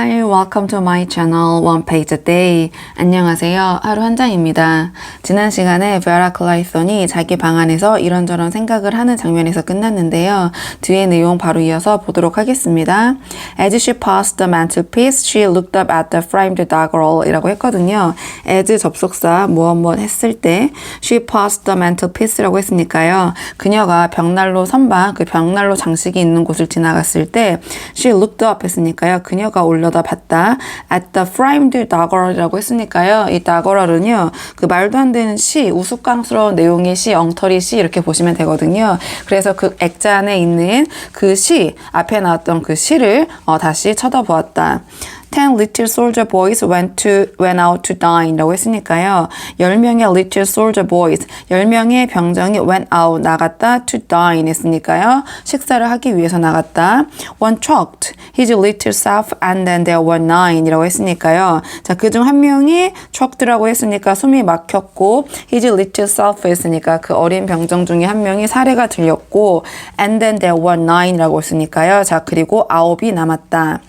Hi, welcome to my channel One Page a Day. 안녕하세요. 하루 한 장입니다. 지난 시간에 베라 클라이손이 자기 방 안에서 이런저런 생각을 하는 장면에서 끝났는데요. 뒤에 내용 바로 이어서 보도록 하겠습니다. As she passed the mantelpiece, she looked up at the framed doggerel 이라고 했거든요. as 접속사 무엇 무엇 했을 때 she passed the mantelpiece라고 했으니까요. 그녀가 벽난로 선반, 그 벽난로 장식이 있는 곳을 지나갔을 때 she looked up 했으니까요. 그녀가 올려 다 봤다. At the framed doggerel이라고 했으니까요. 이 doggerel은요. 그 말도 안 되는 시, 우스꽝스러운 내용의 시, 엉터리 시 이렇게 보시면 되거든요. 그래서 그 액자 안에 있는 그 시, 앞에 나왔던 그 시를 어, 다시 쳐다보았다. Ten little soldier boys went to went out to dine라고 했으니까요. 10명의 little soldier boys, 10명의 병정이 went out 나갔다 to dine 했으니까요. 식사를 하기 위해서 나갔다. One choked his little self and then there were nine이라고 했으니까요. 자, 그중 한 명이 choked라고 했으니까 숨이 막혔고 his little self 했으니까 그 어린 병정 중에 한 명이 사례가 들렸고 and then there were nine이라고 했으니까요. 자, 그리고 아홉이 남았다.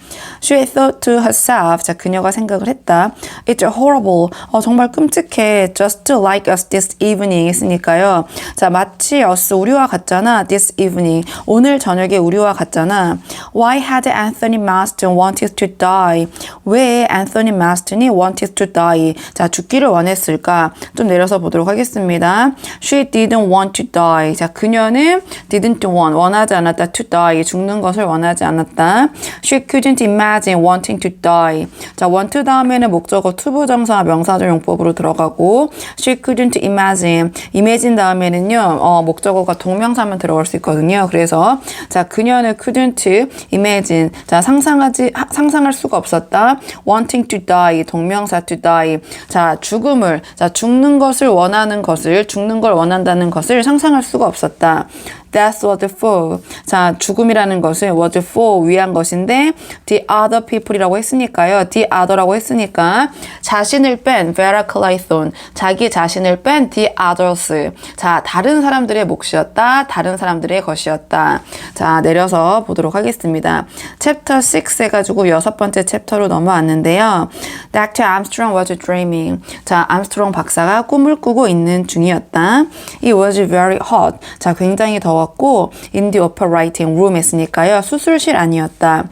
She thought to herself. 자, 그녀가 생각을 했다. It's horrible. 어, 정말 끔찍해. Just like us this evening 했으니까요. 자, 마치 us 우리와 같잖아. This evening. 오늘 저녁에 우리와 같잖아. Why had Anthony Marston wanted to die? 왜 Anthony Marston이 wanted to die? 자, 죽기를 원했을까? 좀 내려서 보도록 하겠습니다. She didn't want to die. 자, 그녀는 didn't want. 원하지 않았다. to die. 죽는 것을 원하지 않았다. She couldn't imagine wanting to die. 자, want to 다음에는 목적어 투부정사 명사절 용법으로 들어가고 she couldn't imagine. imagine 다음에는요. 어, 목적어가 동명사만 들어갈 수 있거든요. 그래서 자, 그녀는 couldn't imagine. 자, 상상하지 하- 상상할 수가 없었다. wanting to die. 동명사 to die. 자, 죽음을 자, 죽는 것을 원하는 것을 죽는 걸 원한다는 것을 상상할 수가 없었다. Death was for. 자, 죽음이라는 것은 was for 위한 것인데 the other people이라고 했으니까요. the other라고 했으니까 자신을 뺀 Vera Clayton. 자기 자신을 뺀 the others. 자, 다른 사람들의 몫이었다. 다른 사람들의 것이었다. 자, 내려서 보도록 하겠습니다. 챕터 6 해 가지고 여섯 번째 챕터로 넘어왔는데요. Dr. Armstrong was dreaming. 자, 암스트롱 박사가 꿈을 꾸고 있는 중이었다. It was very hot. 자, 굉장히 더 in the operating room 했으니까요. 수술실 아니었다.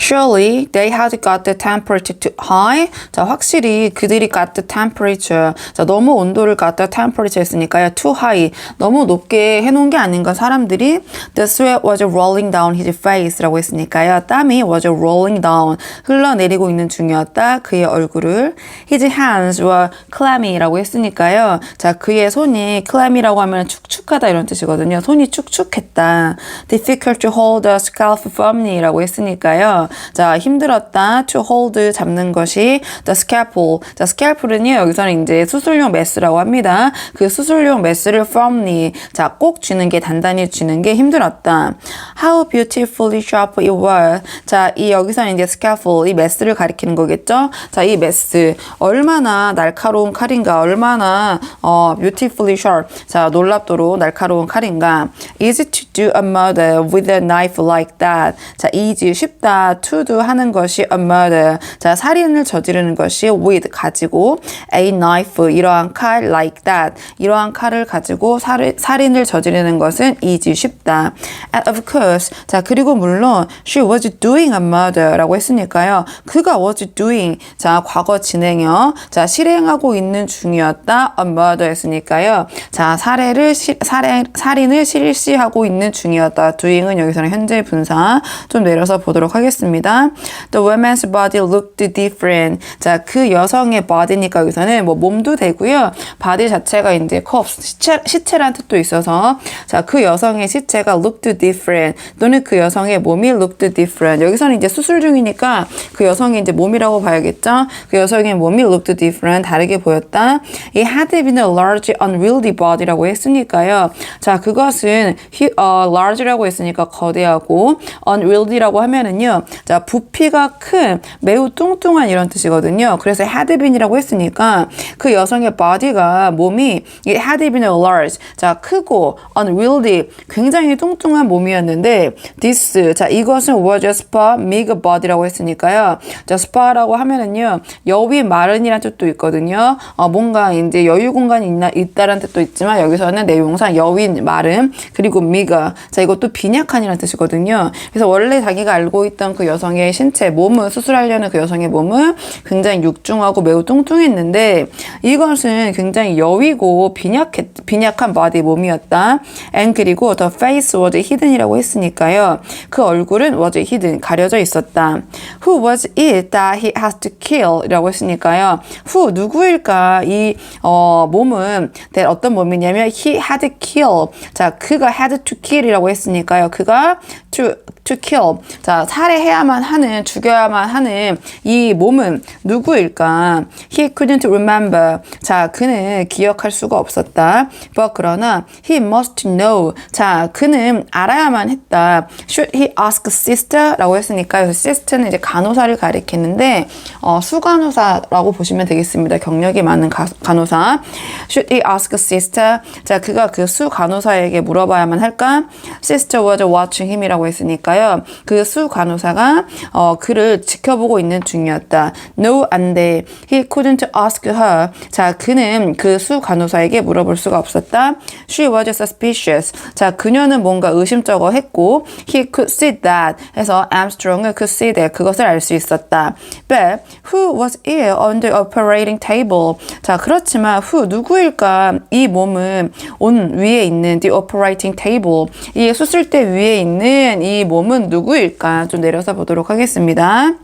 Surely they had got the temperature too high. 자, 확실히 그들이 got the temperature. 자, 너무 온도를 got the temperature 했으니까요. too high. 너무 높게 해놓은 게 아닌가. 사람들이 the sweat was rolling down his face라고 했으니까요. 땀이 was rolling down. 흘러내리고 있는 중이었다. 그의 얼굴을. His hands were clammy라고 했으니까요. 자, 그의 손이 clammy라고 하면 축축하다 이런 뜻이거든요. 손이 축축했다. Difficult to hold the scarf firmly라고 했으니까요. 자, 힘들었다. to hold 잡는 것이 the scalpel. 자, scalpel은요. 여기서는 이제 수술용 메스라고 합니다. 그 수술용 메스를 firmly. 자, 꼭 쥐는 게 단단히 쥐는 게 힘들었다. How beautifully sharp it was. 자, 이 여기서는 이제 scalpel 이 메스를 가리키는 거겠죠? 자, 이 메스 얼마나 날카로운 칼인가? 얼마나 어 beautifully sharp. 자, 놀랍도록 날카로운 칼인가? Easy to do a murder with a knife like that. 자, easy 쉽다. To do 하는 것이 a murder. 자, 살인을 저지르는 것이 with 가지고 a knife 이러한 칼 like that. 이러한 칼을 가지고 살인, 살인을 저지르는 것은 easy 쉽다. And of course. 자, 그리고 물론 she was doing a murder라고 했으니까요. 그가 was doing. 자, 과거 진행형. 자, 실행하고 있는 중이었다. a murder 했으니까요. 자, 살해를 시, 살해, 살인을 실시하고 있는 중이었다. doing은 여기서는 현재 분사. 좀 내려서 보도록 하겠습니다. The woman's body looked different. 자, 그 여성의 body니까 여기서는 뭐 몸도 되고요. body 자체가 이제 corpse, 시체, 시체란 뜻도 있어서 자, 그 여성의 시체가 looked different 또는 그 여성의 몸이 looked different. 여기서는 이제 수술 중이니까 그 여성의 이제 몸이라고 봐야겠죠. 그 여성의 몸이 looked different 다르게 보였다. It had been a large unwieldy body라고 했으니까요. 자, 그것은 히, 어, large라고 했으니까 거대하고 unwieldly라고 하면은요. 자, 부피가 큰, 매우 뚱뚱한 이런 뜻이거든요. 그래서 had been이라고 했으니까 그 여성의 body가 몸이 이 had been large. 자, 크고 unwieldy 굉장히 뚱뚱한 몸이었는데 this 자, 이것은 was a spa big body라고 했으니까요. 자, spa라고 하면은요. 여위 마른이란 뜻도 있거든요. 어, 뭔가 이제 여유 공간이 있나 있다라는 뜻도 있지만 여기서는 내용상 여위 마름 그리고 미가 자, 이것도 빈약한이라는 뜻이거든요. 그래서 원래 자기가 알고 있던 그 여성의 신체 몸을 수술하려는 그 여성의 몸은 굉장히 육중하고 매우 뚱뚱했는데 이것은 굉장히 여위고 빈약했, 빈약한 바디 몸이었다. and 그리고 the face was hidden이라고 했으니까요. 그 얼굴은 was hidden 가려져 있었다. Who was it that he has to kill? 이라고 했으니까요. Who 누구일까? 이 어, 몸은 that 어떤 몸이냐면 he had to kill. 자, 그가 had to kill이라고 했으니까요. 그가 to to kill. 자, 살해해 야만 하는, 죽여야만 하는 이 몸은 누구일까? He couldn't remember. 자, 그는 기억할 수가 없었다. But 그러나 he must know. 자, 그는 알아야만 했다. Should he ask sister? 라고 했으니까 그 sister는 이제 간호사를 가리키는데 어, 수간호사라고 보시면 되겠습니다. 경력이 많은 가, 간호사. Should he ask sister? 자, 그가 그 수간호사에게 물어봐야만 할까? Sister was watching him이라고 했으니까요. 그 수간호사가 어, 그를 지켜보고 있는 중이었다. No, 안 돼. He couldn't ask her. 자, 그는 그 수 간호사에게 물어볼 수가 없었다. She was suspicious. 자, 그녀는 뭔가 의심쩍어 했고, he could see that. 해서 Armstrong은 could see that. 그것을 알 수 있었다. But who was ill on the operating table? 자, 그렇지만 who 누구일까? 이 몸은 온 위에 있는 the operating table. 이 수술대 위에 있는 이 몸은 누구일까? 좀 내려서 보도록 하겠습니다.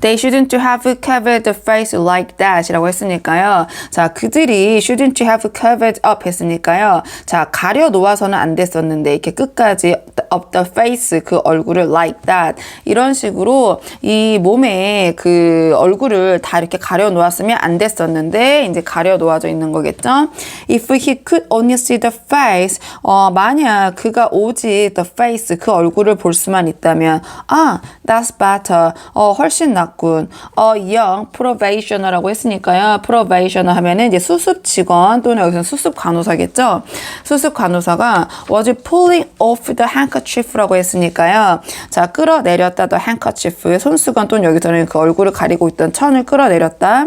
They shouldn't have covered the face like that 이라고 했으니까요. 자, 그들이 shouldn't have covered up 했으니까요. 자, 가려 놓아서는 안 됐었는데 이렇게 끝까지 up the face 그 얼굴을 like that 이런 식으로 이 몸에 그 얼굴을 다 이렇게 가려 놓았으면 안 됐었는데 이제 가려 놓아져 있는 거겠죠. If he could only see the face 어, 만약 그가 오직 the face 그 얼굴을 볼 수만 있다면 아, that's better. 어, 훨씬 낫군. 어, young probationer라고 했으니까요. probationer 하면은 이제 수습 직원 또는 여기서 수습 간호사겠죠. 수습 간호사가 was pulling off the handkerchief라고 했으니까요. 자, 끌어내렸다 the handkerchief. 손수건 또는 여기서는 그 얼굴을 가리고 있던 천을 끌어내렸다.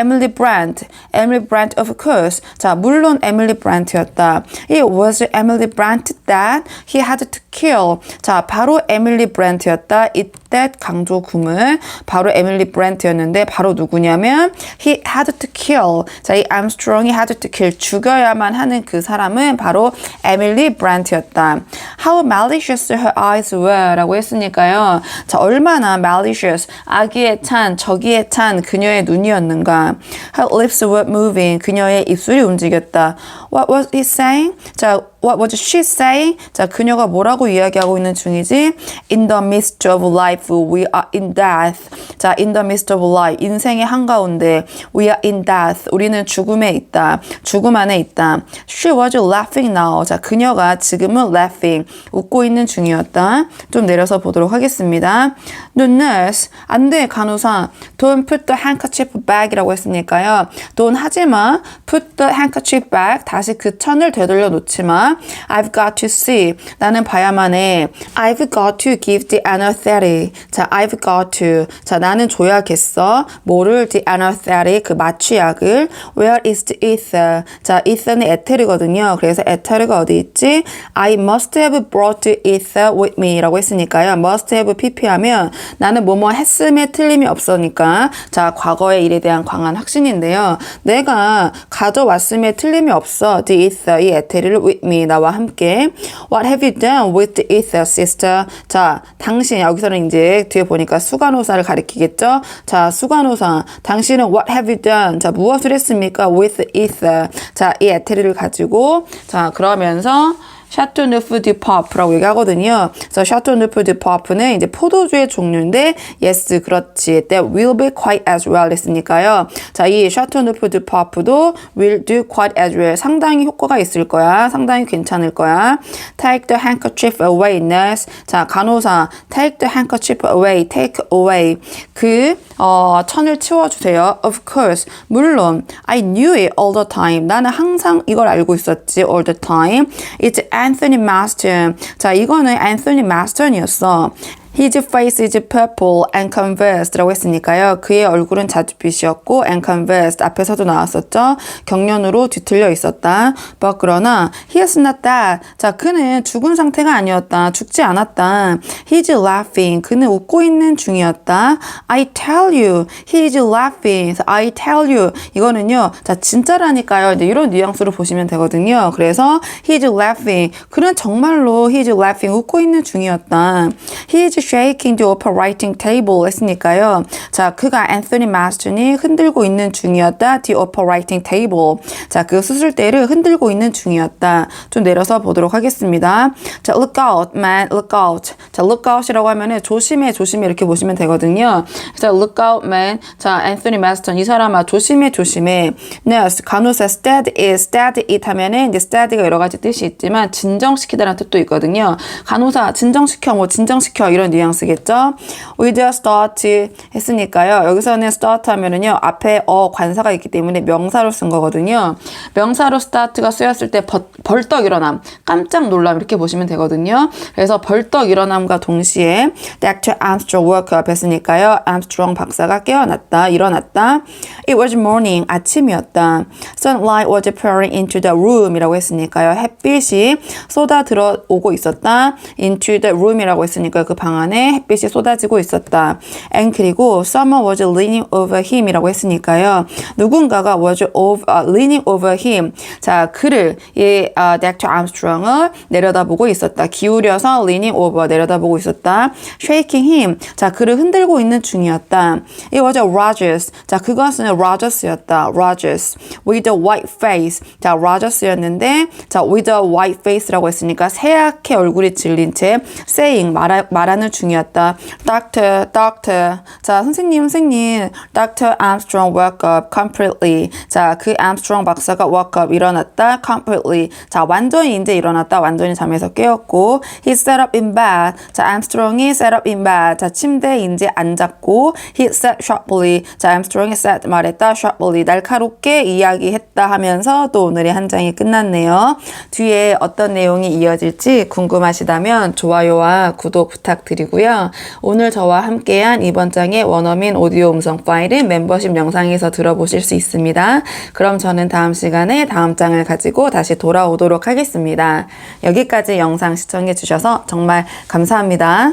Emily Brandt, Emily Brandt of course. 자, 물론 Emily Brandt였다. It was Emily Brandt that he had to kill. 자, 바로 Emily Brandt였다. It that 강조 구문 바로 Emily Brandt였는데 바로 누구냐면 he had to kill. 자, 이 Armstrong이 had to kill 죽여야만 하는 그 사람은 바로 Emily Brandt였다. How malicious her eyes were.라고 했으니까요. 자, 얼마나 malicious 아기에 찬 저기에 찬 그녀의 눈이었는가. Her lips were moving. 그녀의 입술이 움직였다. What was he saying? 자, what was she saying? 자, 그녀가 뭐라고 이야기하고 있는 중이지? In the midst of life, we are in death. 자, in the midst of life, 인생의 한가운데, we are in death. 우리는 죽음에 있다. 죽음 안에 있다. She was laughing now. 자, 그녀가 지금은 laughing, 웃고 있는 중이었다. 좀 내려서 보도록 하겠습니다. No nurse, 안 돼, 간호사. Don't put the handkerchief back이라고 했으니까요. Don't 하지 마. Put the handkerchief back. 다시 그 천을 되돌려 놓지 마. I've got to see. 나는 봐야만 해. I've got to give the anesthetic. 자, I've got to. 자, 나는 줘야겠어. 뭐를 the anesthetic 그 마취약을. Where is the ether? 자, ether는 에테르거든요. 그래서 에테르가 어디 있지? I must have brought the ether with me라고 했으니까요. must have pp하면 나는 뭐뭐 했음에 틀림이 없으니까 자, 과거의 일에 대한 강한 확신인데요. 내가 가져왔음에 틀림이 없어. The ether 이 에테르를 with me 나와 함께. What have you done with the ether, sister? 자, 당신 여기서는 이제 뒤에 보니까 수간호사를 가리키겠죠. 자, 수간호사, 당신은 what have you done? 자, 무엇을 했습니까? With the ether. 자, 이 에테르를 가지고 자, 그러면서 샤토누프 디 파프라고 얘기하거든요. 그래서 샤토누프 디 파프는 이제 포도주의 종류인데 yes 그렇지. That will be quite as well 했으니까요. 자, 이 샤토누프 디 파프도 will do quite as well. 상당히 효과가 있을 거야. 상당히 괜찮을 거야. Take the handkerchief away, nurse. 자, 간호사 take the handkerchief away, take away. 그 어, 천을 치워 주세요. Of course. 물론 I knew it all the time. 나는 항상 이걸 알고 있었지. All the time. It's Anthony Maston. 자, 이거는 Anthony Maston이었어. His face is purple and conversed.라고 했으니까요. 그의 얼굴은 자주빛이었고 and conversed 앞에서도 나왔었죠. 경련으로 뒤틀려 있었다. But 그러나 he is not that. 자, 그는 죽은 상태가 아니었다. 죽지 않았다. He's laughing. 그는 웃고 있는 중이었다. I tell you, he is laughing. I tell you. 이거는요. 자, 진짜라니까요. 이제 이런 뉘앙스로 보시면 되거든요. 그래서 he is laughing. 그는 정말로 he is laughing. 웃고 있는 중이었다. He is shaking the operating table 했으니까요. 자, 그가 앤서니 마스턴이 흔들고 있는 중이었다. The operating table. 자, 그 수술대를 흔들고 있는 중이었다. 좀 내려서 보도록 하겠습니다. 자, look out, man, look out. 자, look out이라고 하면은 조심해, 조심해 이렇게 보시면 되거든요. 자, look out, man. 자, 앤서니 마스턴 이 사람아 조심해, 조심해. Nurse, 간호사 steady steady it 하면은 이제 steady가 여러 가지 뜻이 있지만 진정시키다라는 뜻도 있거든요. 간호사 진정시켜, 뭐 진정시켜 이런 뉘앙스겠죠. We just start 했으니까요. 여기서는 start 하면은요 앞에 어 관사가 있기 때문에 명사로 쓴 거거든요. 명사로 start가 쓰였을 때 벌, 벌떡 일어남, 깜짝 놀람 이렇게 보시면 되거든요. 그래서 벌떡 일어남과 동시에 Dr. Armstrong woke up 했으니까요. Armstrong 박사가 깨어났다, 일어났다. It was morning, 아침이었다. Sunlight was pouring into the room이라고 했으니까요. 햇빛이 쏟아 들어오고 있었다. Into the room이라고 했으니까 그 방 안에 햇빛이 쏟아지고 있었다. And 그리고 someone was leaning over him이라고 했으니까요. 누군가가 was over, uh, leaning over him. 자, 그를 이 uh, Dr. Armstrong을 내려다보고 있었다. 기울여서 leaning over 내려다보고 있었다. Shaking him. 자, 그를 흔들고 있는 중이었다. It was Rogers. 자, 그것은 Rogers였다. Rogers. With a white face. 자, Rogers였는데 자, with a white face라고 했으니까 새하얗게 얼굴이 질린 채 saying 말하, 말하는 중이었다. Doctor, doctor. 자, 선생님, 선생님. Dr. Armstrong woke up completely. 자, 그 Armstrong 박사가 woke up 일어났다. completely. 자, 완전히 이제 일어났다. 완전히 잠에서 깨었고. He sat up in bed. 자, Armstrong이 sat up in bed. 자, 침대에 이제 앉았고. He sat sharply. 자, Armstrong이 sat 말했다. sharply. 날카롭게 이야기했다 하면서 또 오늘의 한 장이 끝났네요. 뒤에 어떤 내용이 이어질지 궁금하시다면 좋아요와 구독 부탁 드리고요. 오늘 저와 함께한 이번 장의 원어민 오디오 음성 파일은 멤버십 영상에서 들어보실 수 있습니다. 그럼 저는 다음 시간에 다음 장을 가지고 다시 돌아오도록 하겠습니다. 여기까지 영상 시청해 주셔서 정말 감사합니다.